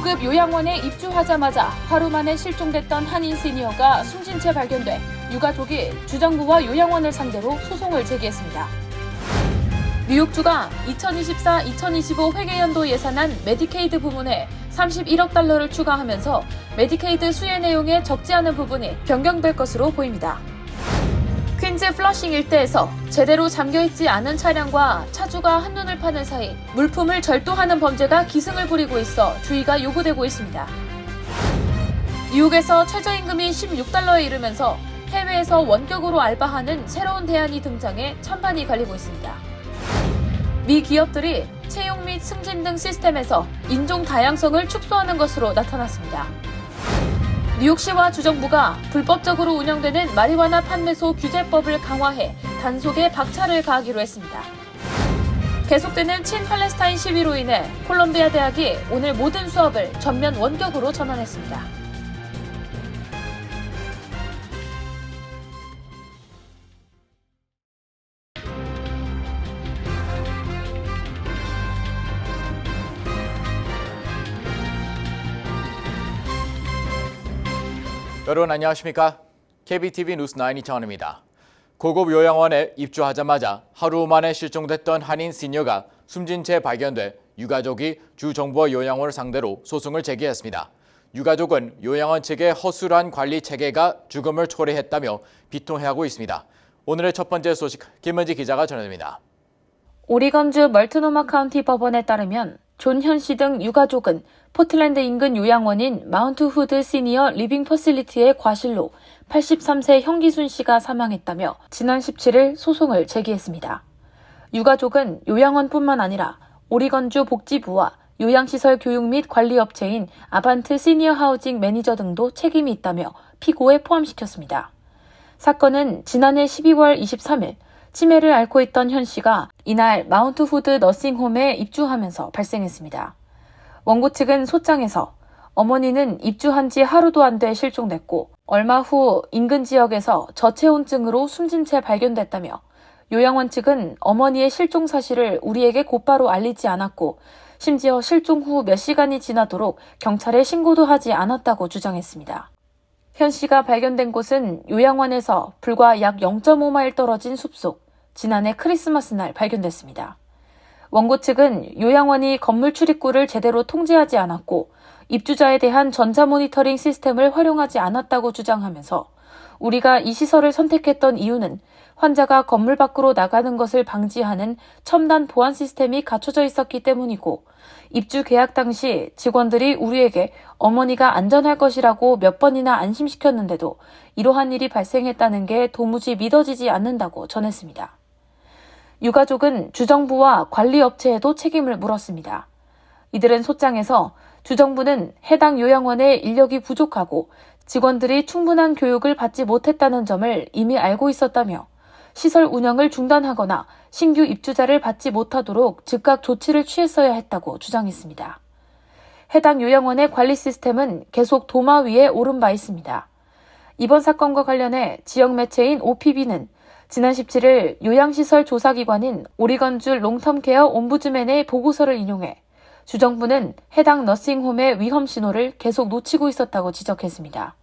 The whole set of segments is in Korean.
고급 요양원에 입주하자마자 하루 만에 실종됐던 한인 시니어가 숨진 채 발견돼 유가족이 주정부와 요양원을 상대로 소송을 제기했습니다. 뉴욕주가 2024-2025 회계연도 예산안 메디케이드 부문에 31억 달러를 추가하면서 메디케이드 수혜 내용에 적지 않은 부분이 변경될 것으로 보입니다. 퀸즈 플러싱 일대에서 제대로 잠겨있지 않은 차량과 차주가 한눈을 파는 사이 물품을 절도하는 범죄가 기승을 부리고 있어 주의가 요구되고 있습니다. 뉴욕에서 최저임금이 16달러에 이르면서 해외에서 원격으로 알바하는 새로운 대안이 등장해 찬반이 갈리고 있습니다. 미 기업들이 채용 및 승진 등 시스템에서 인종 다양성을 축소하는 것으로 나타났습니다. 뉴욕시와 주정부가 불법적으로 운영되는 마리화나 판매소 규제법을 강화해 단속에 박차를 가하기로 했습니다. 계속되는 친팔레스타인 시위로 인해 콜롬비아 대학이 오늘 모든 수업을 전면 원격으로 전환했습니다. 여러분 안녕하십니까? KBTV 뉴스 9 이창원입니다. 고급 요양원에 입주하자마자 하루 만에 실종됐던 한인 시니어가 숨진 채 발견돼 유가족이 주 정부와 요양원을 상대로 소송을 제기했습니다. 유가족은 요양원 측의 허술한 관리 체계가 죽음을 초래했다며 비통해하고 있습니다. 오늘의 첫 번째 소식 김은지 기자가 전해드립니다. 오리건주 멀트노마 카운티 법원에 따르면 존현 씨 등 유가족은 포틀랜드 인근 요양원인 마운트 후드 시니어 리빙 퍼실리티의 과실로 83세 형기순 씨가 사망했다며 지난 17일 소송을 제기했습니다. 유가족은 요양원뿐만 아니라 오리건주 복지부와 요양시설 교육 및 관리 업체인 아반트 시니어 하우징 매니저 등도 책임이 있다며 피고에 포함시켰습니다. 사건은 지난해 12월 23일 치매를 앓고 있던 현 씨가 이날 마운트 후드 너싱홈에 입주하면서 발생했습니다. 원고 측은 소장에서 어머니는 입주한 지 하루도 안 돼 실종됐고 얼마 후 인근 지역에서 저체온증으로 숨진 채 발견됐다며 요양원 측은 어머니의 실종 사실을 우리에게 곧바로 알리지 않았고 심지어 실종 후 몇 시간이 지나도록 경찰에 신고도 하지 않았다고 주장했습니다. 현 씨가 발견된 곳은 요양원에서 불과 약 0.5마일 떨어진 숲속, 지난해 크리스마스 날 발견됐습니다. 원고 측은 요양원이 건물 출입구를 제대로 통제하지 않았고 입주자에 대한 전자 모니터링 시스템을 활용하지 않았다고 주장하면서 우리가 이 시설을 선택했던 이유는 환자가 건물 밖으로 나가는 것을 방지하는 첨단 보안 시스템이 갖춰져 있었기 때문이고 입주 계약 당시 직원들이 우리에게 어머니가 안전할 것이라고 몇 번이나 안심시켰는데도 이러한 일이 발생했다는 게 도무지 믿어지지 않는다고 전했습니다. 유가족은 주정부와 관리업체에도 책임을 물었습니다. 이들은 소장에서 주정부는 해당 요양원의 인력이 부족하고 직원들이 충분한 교육을 받지 못했다는 점을 이미 알고 있었다며 시설 운영을 중단하거나 신규 입주자를 받지 못하도록 즉각 조치를 취했어야 했다고 주장했습니다. 해당 요양원의 관리 시스템은 계속 도마 위에 오른 바 있습니다. 이번 사건과 관련해 지역 매체인 OPB는 지난 17일 요양시설 조사기관인 오리건주 롱텀케어 옴부즈맨의 보고서를 인용해 주정부는 해당 너싱홈의 위험 신호를 계속 놓치고 있었다고 지적했습니다.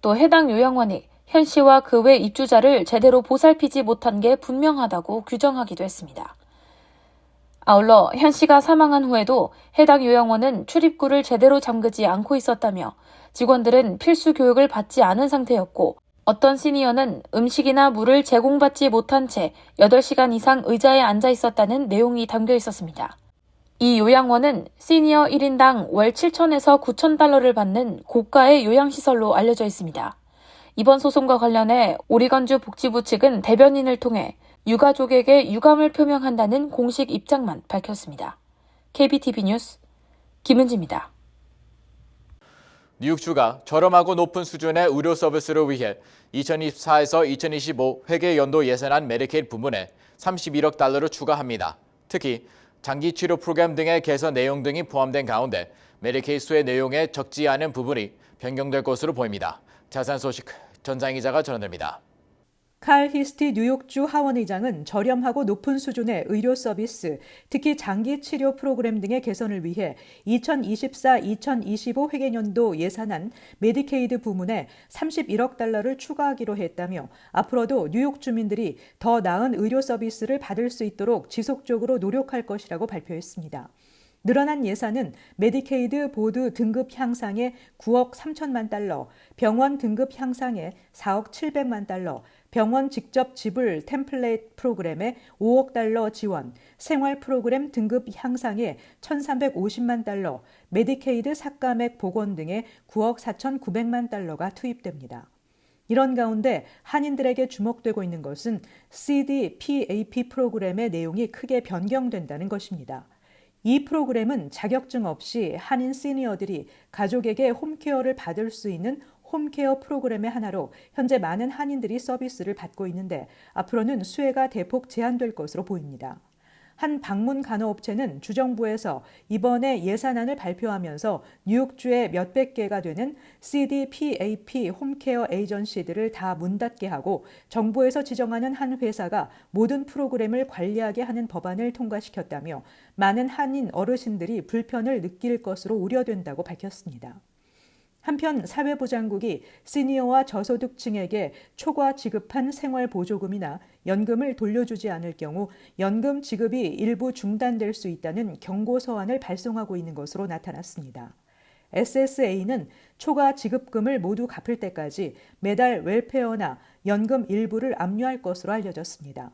또 해당 요양원이 현 씨와 그 외 입주자를 제대로 보살피지 못한 게 분명하다고 규정하기도 했습니다. 아울러 현 씨가 사망한 후에도 해당 요양원은 출입구를 제대로 잠그지 않고 있었다며 직원들은 필수 교육을 받지 않은 상태였고 어떤 시니어는 음식이나 물을 제공받지 못한 채 8시간 이상 의자에 앉아 있었다는 내용이 담겨 있었습니다. 이 요양원은 시니어 1인당 월 7천에서 9천 달러를 받는 고가의 요양시설로 알려져 있습니다. 이번 소송과 관련해 오리건주 복지부 측은 대변인을 통해 유가족에게 유감을 표명한다는 공식 입장만 밝혔습니다. KBTV 뉴스 김은지입니다. 뉴욕주가 저렴하고 높은 수준의 의료 서비스를 위해 2024에서 2025 회계 연도 예산안 메디케이드 부문에 31억 달러를 추가합니다. 특히 장기 치료 프로그램 등의 개선 내용 등이 포함된 가운데 메디케이드 수의 내용에 적지 않은 부분이 변경될 것으로 보입니다. 자세한 소식 전장 기자가 전해드립니다. 칼 히스티 뉴욕주 하원의장은 저렴하고 높은 수준의 의료 서비스, 특히 장기 치료 프로그램 등의 개선을 위해 2024-2025 회계년도 예산안 메디케이드 부문에 31억 달러를 추가하기로 했다며 앞으로도 뉴욕 주민들이 더 나은 의료 서비스를 받을 수 있도록 지속적으로 노력할 것이라고 발표했습니다. 늘어난 예산은 메디케이드 보드 등급 향상에 9억 3천만 달러, 병원 등급 향상에 4억 700만 달러, 병원 직접 지불 템플레이트 프로그램에 5억 달러 지원, 생활 프로그램 등급 향상에 1,350만 달러, 메디케이드 삭감액 복원 등에 9억 4,900만 달러가 투입됩니다. 이런 가운데 한인들에게 주목되고 있는 것은 CDPAP 프로그램의 내용이 크게 변경된다는 것입니다. 이 프로그램은 자격증 없이 한인 시니어들이 가족에게 홈케어를 받을 수 있는 홈케어 프로그램의 하나로 현재 많은 한인들이 서비스를 받고 있는데 앞으로는 수혜가 대폭 제한될 것으로 보입니다. 한 방문 간호업체는 주정부에서 이번에 예산안을 발표하면서 뉴욕주의 몇백 개가 되는 CDPAP 홈케어 에이전시들을 다 문 닫게 하고 정부에서 지정하는 한 회사가 모든 프로그램을 관리하게 하는 법안을 통과시켰다며 많은 한인 어르신들이 불편을 느낄 것으로 우려된다고 밝혔습니다. 한편 사회보장국이 시니어와 저소득층에게 초과 지급한 생활보조금이나 연금을 돌려주지 않을 경우 연금 지급이 일부 중단될 수 있다는 경고 서한을 발송하고 있는 것으로 나타났습니다. SSA는 초과 지급금을 모두 갚을 때까지 매달 웰페어나 연금 일부를 압류할 것으로 알려졌습니다.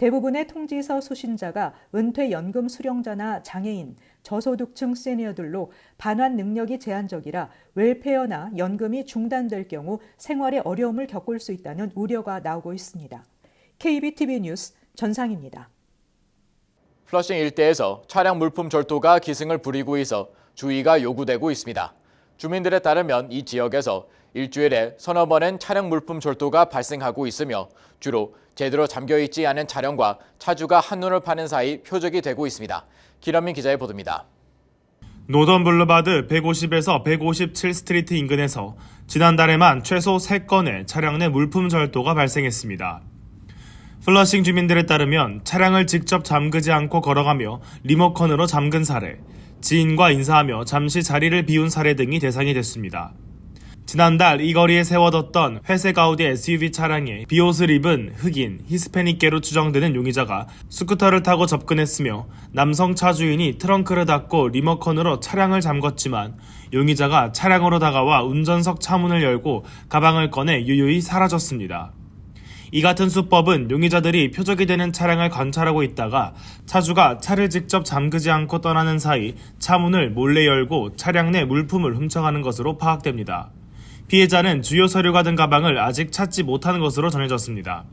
대부분의 통지서 수신자가 은퇴 연금 수령자나 장애인, 저소득층 시니어들로 반환 능력이 제한적이라 웰페어나 연금이 중단될 경우 생활에 어려움을 겪을 수 있다는 우려가 나오고 있습니다. KBTV 뉴스 전상입니다. 플러싱 일대에서 차량 물품 절도가 기승을 부리고 있어 주의가 요구되고 있습니다. 주민들에 따르면 이 지역에서 일주일에 서너 번은 차량 물품 절도가 발생하고 있으며 주로 제대로 잠겨 있지 않은 차량과 차주가 한눈을 파는 사이 표적이 되고 있습니다. 기러민 기자의 보도입니다. 노던 블루바드 150에서 157 스트리트 인근에서 지난달에만 최소 3건의 차량 내 물품 절도가 발생했습니다. 플러싱 주민들에 따르면 차량을 직접 잠그지 않고 걸어가며 리모컨으로 잠근 사례, 지인과 인사하며 잠시 자리를 비운 사례 등이 대상이 됐습니다. 지난달 이 거리에 세워뒀던 회색 아우디 SUV 차량에 비옷을 입은 흑인, 히스패닉계로 추정되는 용의자가 스쿠터를 타고 접근했으며 남성 차주인이 트렁크를 닫고 리모컨으로 차량을 잠궜지만 용의자가 차량으로 다가와 운전석 차문을 열고 가방을 꺼내 유유히 사라졌습니다. 이 같은 수법은 용의자들이 표적이 되는 차량을 관찰하고 있다가 차주가 차를 직접 잠그지 않고 떠나는 사이 차문을 몰래 열고 차량 내 물품을 훔쳐가는 것으로 파악됩니다. 피해자는 주요 서류가 든 가방을 아직 찾지 못하는 것으로 전해졌습니다.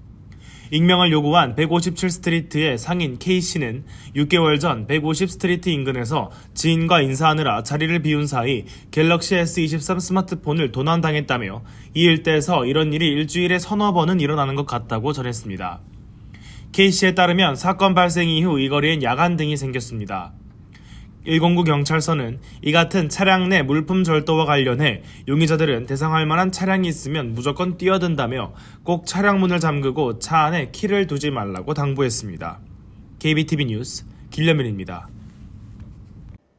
익명을 요구한 157 스트리트의 상인 K씨는 6개월 전 150 스트리트 인근에서 지인과 인사하느라 자리를 비운 사이 갤럭시 S23 스마트폰을 도난당했다며 이 일대에서 이런 일이 일주일에 서너 번은 일어나는 것 같다고 전했습니다. K씨에 따르면 사건 발생 이후 이 거리엔 야간 등이 생겼습니다. 109 경찰서는 이 같은 차량 내 물품 절도와 관련해 용의자들은 대상할 만한 차량이 있으면 무조건 뛰어든다며 꼭 차량 문을 잠그고 차 안에 키를 두지 말라고 당부했습니다. KBTV 뉴스 길려민입니다.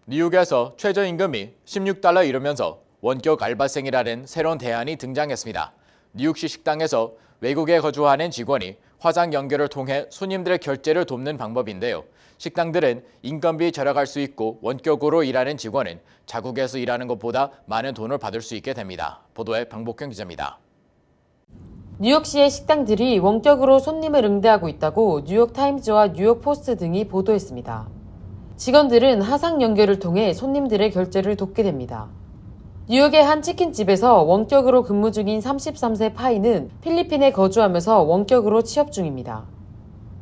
뉴욕에서 최저임금이 16달러 이르면서 원격 알바생이라는 새로운 대안이 등장했습니다. 뉴욕시 식당에서 외국에 거주하는 직원이 화상 연결을 통해 손님들의 결제를 돕는 방법인데요. 식당들은 인건비 절약할 수 있고 원격으로 일하는 직원은 자국에서 일하는 것보다 많은 돈을 받을 수 있게 됩니다. 보도에 방복현 기자입니다. 뉴욕시의 식당들이 원격으로 손님을 응대하고 있다고 뉴욕타임즈와 뉴욕포스트 등이 보도했습니다. 직원들은 하상 연결을 통해 손님들의 결제를 돕게 됩니다. 뉴욕의 한 치킨집에서 원격으로 근무 중인 33세 파이는 필리핀에 거주하면서 원격으로 취업 중입니다.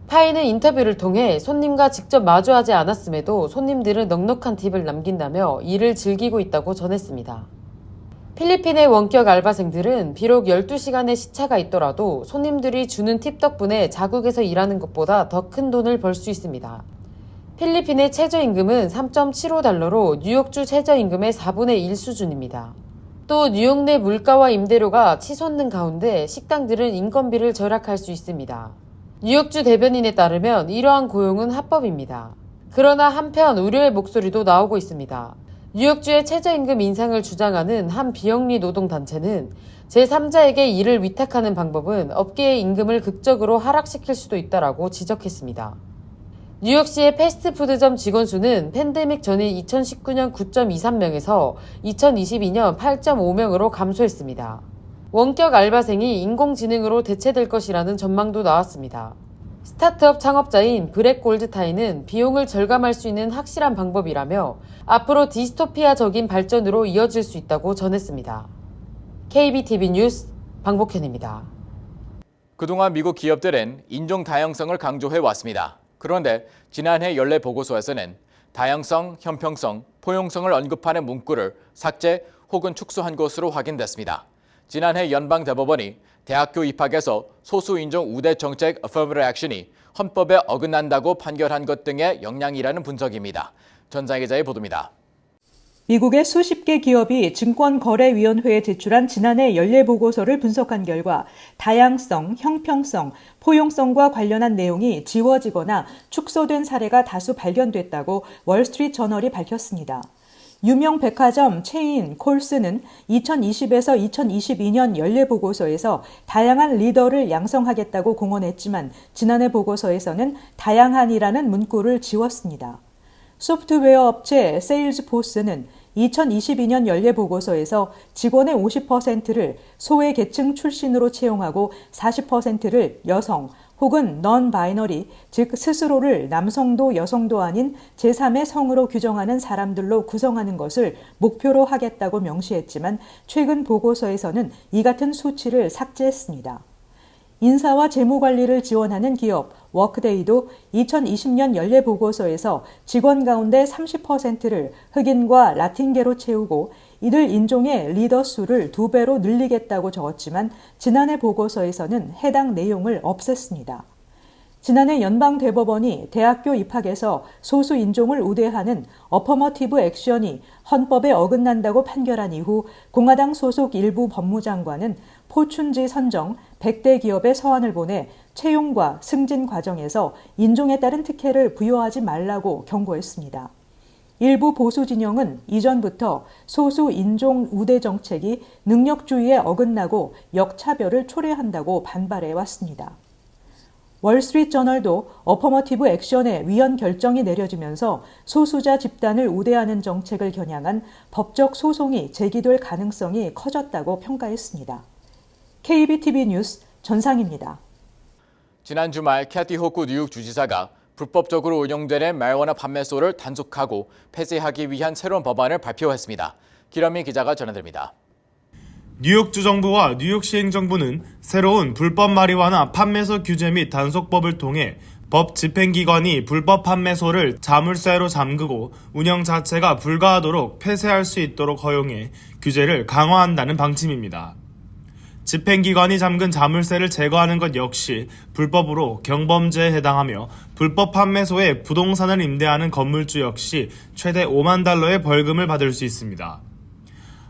파이는 인터뷰를 통해 손님과 직접 마주하지 않았음에도 손님들은 넉넉한 팁을 남긴다며 일을 즐기고 있다고 전했습니다. 필리핀의 원격 알바생들은 비록 12시간의 시차가 있더라도 손님들이 주는 팁 덕분에 자국에서 일하는 것보다 더 큰 돈을 벌 수 있습니다. 필리핀의 최저임금은 3.75달러로 뉴욕주 최저임금의 4분의 1 수준입니다. 또 뉴욕 내 물가와 임대료가 치솟는 가운데 식당들은 인건비를 절약할 수 있습니다. 뉴욕주 대변인에 따르면 이러한 고용은 합법입니다. 그러나 한편 우려의 목소리도 나오고 있습니다. 뉴욕주의 최저임금 인상을 주장하는 한 비영리 노동단체는 제3자에게 일을 위탁하는 방법은 업계의 임금을 극적으로 하락시킬 수도 있다라고 지적했습니다. 뉴욕시의 패스트푸드점 직원 수는 팬데믹 전인 2019년 9.23명에서 2022년 8.5명으로 감소했습니다. 원격 알바생이 인공지능으로 대체될 것이라는 전망도 나왔습니다. 스타트업 창업자인 브렉 골드타인은 비용을 절감할 수 있는 확실한 방법이라며 앞으로 디스토피아적인 발전으로 이어질 수 있다고 전했습니다. KBTV 뉴스 방복현입니다. 그동안 미국 기업들은 인종 다양성을 강조해 왔습니다. 그런데 지난해 연례 보고서에서는 다양성, 형평성, 포용성을 언급하는 문구를 삭제 혹은 축소한 것으로 확인됐습니다. 지난해 연방 대법원이 대학교 입학에서 소수 인종 우대 정책 affirmative action이 헌법에 어긋난다고 판결한 것 등의 영향이라는 분석입니다. 전장 기자의 보도입니다. 미국의 수십 개 기업이 증권거래위원회에 제출한 지난해 연례 보고서를 분석한 결과 다양성, 형평성, 포용성과 관련한 내용이 지워지거나 축소된 사례가 다수 발견됐다고 월스트리트 저널이 밝혔습니다. 유명 백화점 체인 콜스는 2020에서 2022년 연례 보고서에서 다양한 리더를 양성하겠다고 공언했지만 지난해 보고서에서는 다양한이라는 문구를 지웠습니다. 소프트웨어 업체 세일즈포스는 2022년 연례 보고서에서 직원의 50%를 소외 계층 출신으로 채용하고 40%를 여성 혹은 넌 바이너리, 즉 스스로를 남성도 여성도 아닌 제3의 성으로 규정하는 사람들로 구성하는 것을 목표로 하겠다고 명시했지만 최근 보고서에서는 이 같은 수치를 삭제했습니다. 인사와 재무 관리를 지원하는 기업 워크데이도 2020년 연례 보고서에서 직원 가운데 30%를 흑인과 라틴계로 채우고 이들 인종의 리더 수를 두 배로 늘리겠다고 적었지만 지난해 보고서에서는 해당 내용을 없앴습니다. 지난해 연방 대법원이 대학교 입학에서 소수 인종을 우대하는 어퍼머티브 액션이 헌법에 어긋난다고 판결한 이후 공화당 소속 일부 법무장관은 포춘지 선정 100대 기업에 서한을 보내 채용과 승진 과정에서 인종에 따른 특혜를 부여하지 말라고 경고했습니다. 일부 보수 진영은 이전부터 소수 인종 우대 정책이 능력주의에 어긋나고 역차별을 초래한다고 반발해 왔습니다. 월스트리트 저널도 어퍼머티브 액션의 위헌 결정이 내려지면서 소수자 집단을 우대하는 정책을 겨냥한 법적 소송이 제기될 가능성이 커졌다고 평가했습니다. KBTV 뉴스 전상입니다. 지난 주말 캐티 호쿠 뉴욕 주지사가 불법적으로 운영되는 마리화나 판매소를 단속하고 폐쇄하기 위한 새로운 법안을 발표했습니다. 기러미 기자가 전해드립니다. 뉴욕주 정부와 뉴욕시 행정부는 새로운 불법 마리화나 판매소 규제 및 단속법을 통해 법 집행기관이 불법 판매소를 자물쇠로 잠그고 운영 자체가 불가하도록 폐쇄할 수 있도록 허용해 규제를 강화한다는 방침입니다. 집행기관이 잠근 자물쇠를 제거하는 것 역시 불법으로 경범죄에 해당하며 불법 판매소에 부동산을 임대하는 건물주 역시 최대 5만 달러의 벌금을 받을 수 있습니다.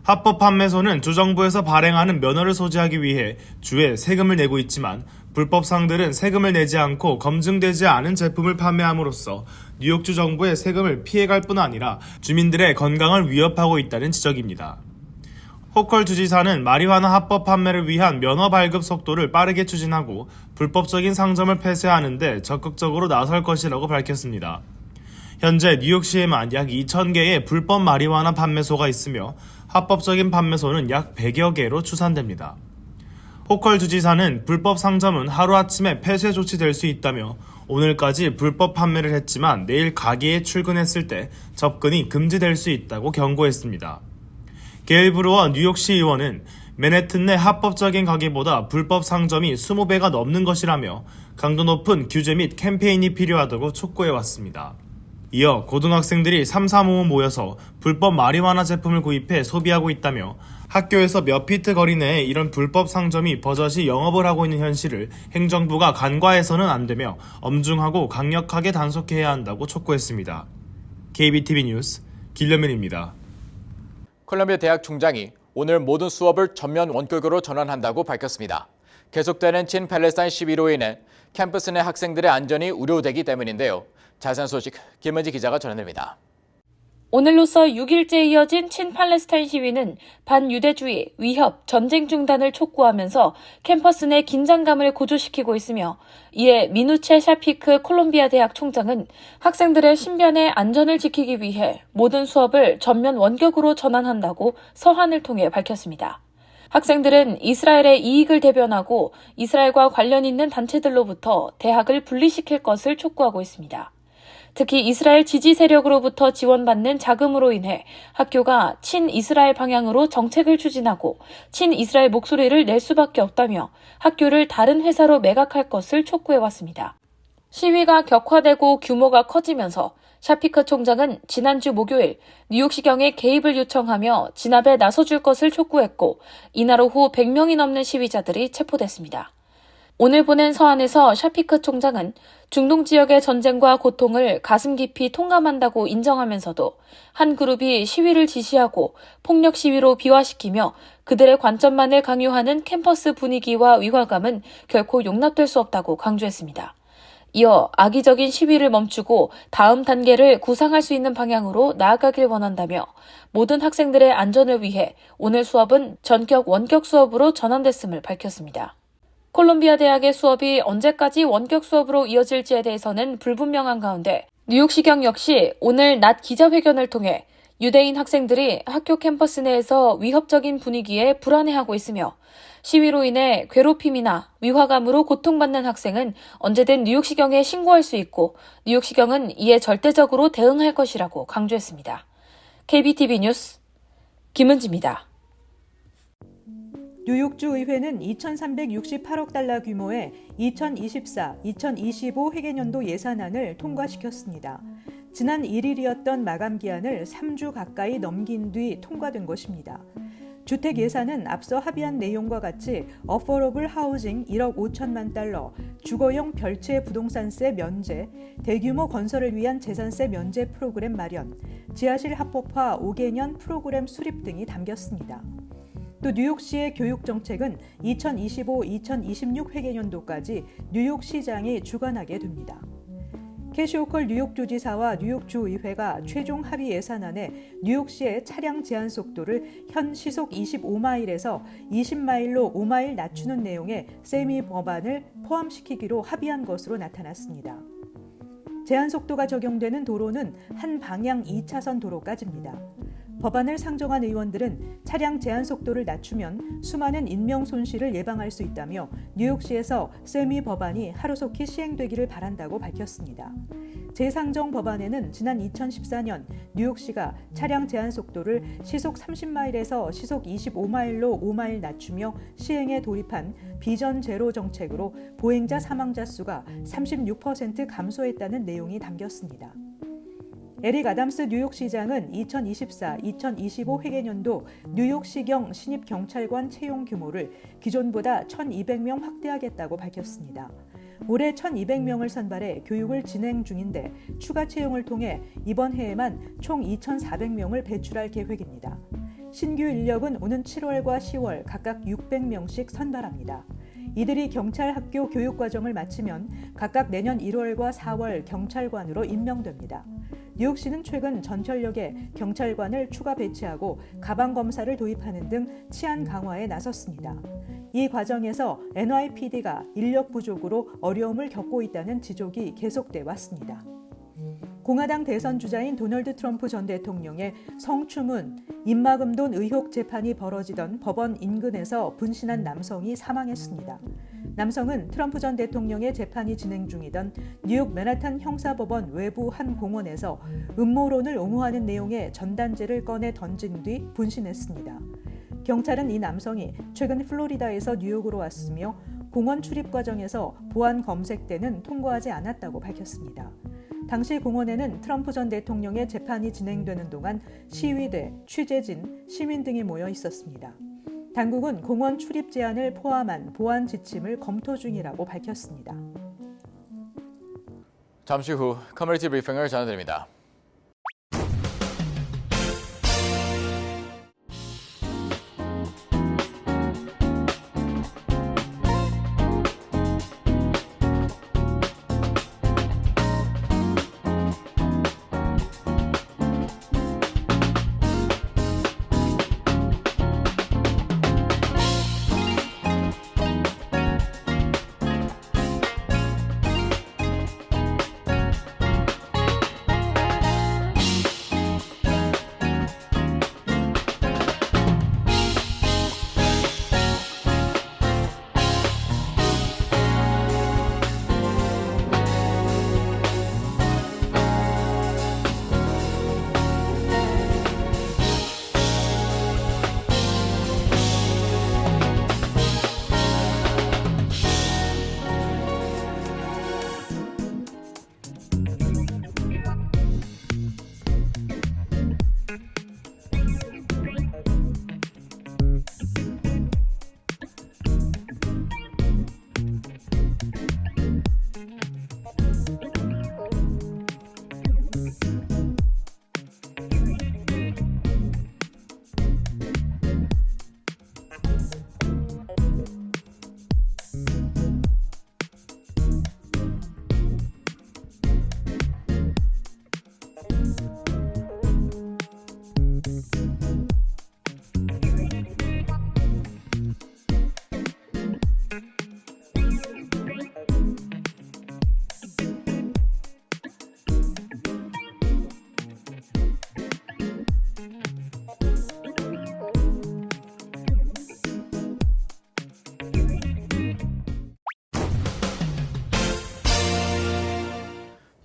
합법 판매소는 주정부에서 발행하는 면허를 소지하기 위해 주에 세금을 내고 있지만 불법 상들은 세금을 내지 않고 검증되지 않은 제품을 판매함으로써 뉴욕주 정부의 세금을 피해갈 뿐 아니라 주민들의 건강을 위협하고 있다는 지적입니다. 호컬 주지사는 마리화나 합법 판매를 위한 면허 발급 속도를 빠르게 추진하고 불법적인 상점을 폐쇄하는 데 적극적으로 나설 것이라고 밝혔습니다. 현재 뉴욕시에만 약 2,000개의 불법 마리화나 판매소가 있으며 합법적인 판매소는 약 100여 개로 추산됩니다. 호컬 주지사는 불법 상점은 하루아침에 폐쇄 조치될 수 있다며 오늘까지 불법 판매를 했지만 내일 가게에 출근했을 때 접근이 금지될 수 있다고 경고했습니다. 게일 브루어 뉴욕시 의원은 맨해튼 내 합법적인 가게보다 불법 상점이 20배가 넘는 것이라며 강도 높은 규제 및 캠페인이 필요하다고 촉구해 왔습니다. 이어 고등학생들이 3, 4, 5 모여서 불법 마리화나 제품을 구입해 소비하고 있다며 학교에서 몇 피트 거리 내에 이런 불법 상점이 버젓이 영업을 하고 있는 현실을 행정부가 간과해서는 안 되며 엄중하고 강력하게 단속해야 한다고 촉구했습니다. KBTV 뉴스 길려면입니다. 콜롬비아 대학 총장이 오늘 모든 수업을 전면 원격으로 전환한다고 밝혔습니다. 계속되는 친 팔레스타인 시위로 인해 캠퍼스 내 학생들의 안전이 우려되기 때문인데요. 자세한 소식 김은지 기자가 전해드립니다. 오늘로써 6일째 이어진 친팔레스타인 시위는 반유대주의, 위협, 전쟁 중단을 촉구하면서 캠퍼스 내 긴장감을 고조시키고 있으며 이에 미누체 샤피크 콜롬비아 대학 총장은 학생들의 신변의 안전을 지키기 위해 모든 수업을 전면 원격으로 전환한다고 서한을 통해 밝혔습니다. 학생들은 이스라엘의 이익을 대변하고 이스라엘과 관련 있는 단체들로부터 대학을 분리시킬 것을 촉구하고 있습니다. 특히 이스라엘 지지 세력으로부터 지원받는 자금으로 인해 학교가 친이스라엘 방향으로 정책을 추진하고 친이스라엘 목소리를 낼 수밖에 없다며 학교를 다른 회사로 매각할 것을 촉구해왔습니다. 시위가 격화되고 규모가 커지면서 샤피크 총장은 지난주 목요일 뉴욕시경에 개입을 요청하며 진압에 나서줄 것을 촉구했고 이날 오후 100명이 넘는 시위자들이 체포됐습니다. 오늘 보낸 서한에서 샤피크 총장은 중동 지역의 전쟁과 고통을 가슴 깊이 통감한다고 인정하면서도 한 그룹이 시위를 지시하고 폭력 시위로 비화시키며 그들의 관점만을 강요하는 캠퍼스 분위기와 위화감은 결코 용납될 수 없다고 강조했습니다. 이어 악의적인 시위를 멈추고 다음 단계를 구상할 수 있는 방향으로 나아가길 원한다며 모든 학생들의 안전을 위해 오늘 수업은 전격 원격 수업으로 전환됐음을 밝혔습니다. 콜롬비아 대학의 수업이 언제까지 원격 수업으로 이어질지에 대해서는 불분명한 가운데 뉴욕시경 역시 오늘 낮 기자회견을 통해 유대인 학생들이 학교 캠퍼스 내에서 위협적인 분위기에 불안해하고 있으며 시위로 인해 괴롭힘이나 위화감으로 고통받는 학생은 언제든 뉴욕시경에 신고할 수 있고 뉴욕시경은 이에 절대적으로 대응할 것이라고 강조했습니다. KBTV 뉴스 김은지입니다. 뉴욕주 의회는 2,368억 달러 규모의 2024-2025 회계년도 예산안을 통과시켰습니다. 지난 1일이었던 마감 기한을 3주 가까이 넘긴 뒤 통과된 것입니다. 주택 예산은 앞서 합의한 내용과 같이 어퍼러블 하우징 1억 5천만 달러, 주거용 별채 부동산세 면제, 대규모 건설을 위한 재산세 면제 프로그램 마련, 지하실 합법화 5개년 프로그램 수립 등이 담겼습니다. 또 뉴욕시의 교육 정책은 2025-2026 회계년도까지 뉴욕시장이 주관하게 됩니다. 캐시오컬 뉴욕주지사와 뉴욕주의회가 최종 합의 예산안에 뉴욕시의 차량 제한 속도를 현 시속 25마일에서 20마일로 5마일 낮추는 내용의 세미 법안을 포함시키기로 합의한 것으로 나타났습니다. 제한 속도가 적용되는 도로는 한 방향 2차선 도로까지입니다. 법안을 상정한 의원들은 차량 제한 속도를 낮추면 수많은 인명 손실을 예방할 수 있다며 뉴욕시에서 세미 법안이 하루속히 시행되기를 바란다고 밝혔습니다. 재상정 법안에는 지난 2014년 뉴욕시가 차량 제한 속도를 시속 30마일에서 시속 25마일로 5마일 낮추며 시행에 돌입한 비전 제로 정책으로 보행자 사망자 수가 36% 감소했다는 내용이 담겼습니다. 에릭 아담스 뉴욕시장은 2024-2025 회계년도 뉴욕시경 신입 경찰관 채용 규모를 기존보다 1,200명 확대하겠다고 밝혔습니다. 올해 1,200명을 선발해 교육을 진행 중인데 추가 채용을 통해 이번 해에만 총 2,400명을 배출할 계획입니다. 신규 인력은 오는 7월과 10월 각각 600명씩 선발합니다. 이들이 경찰 학교 교육 과정을 마치면 각각 내년 1월과 4월 경찰관으로 임명됩니다. 뉴욕시는 최근 전철역에 경찰관을 추가 배치하고 가방 검사를 도입하는 등 치안 강화에 나섰습니다. 이 과정에서 NYPD가 인력 부족으로 어려움을 겪고 있다는 지적이 계속돼 왔습니다. 공화당 대선 주자인 도널드 트럼프 전 대통령의 성추문, 입막음돈 의혹 재판이 벌어지던 법원 인근에서 분신한 남성이 사망했습니다. 남성은 트럼프 전 대통령의 재판이 진행 중이던 뉴욕 맨하탄 형사법원 외부 한 공원에서 음모론을 옹호하는 내용의 전단지를 꺼내 던진 뒤 분신했습니다. 경찰은 이 남성이 최근 플로리다에서 뉴욕으로 왔으며 공원 출입 과정에서 보안 검색 때는 통과하지 않았다고 밝혔습니다. 당시 공원에는 트럼프 전 대통령의 재판이 진행되는 동안 시위대, 취재진, 시민 등이 모여 있었습니다. 당국은 공원 출입 제한을 포함한 보안 지침을 검토 중이라고 밝혔습니다. 잠시 후 커뮤니티 브리핑을 전해드립니다.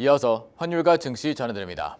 이어서 환율과 증시 전해드립니다.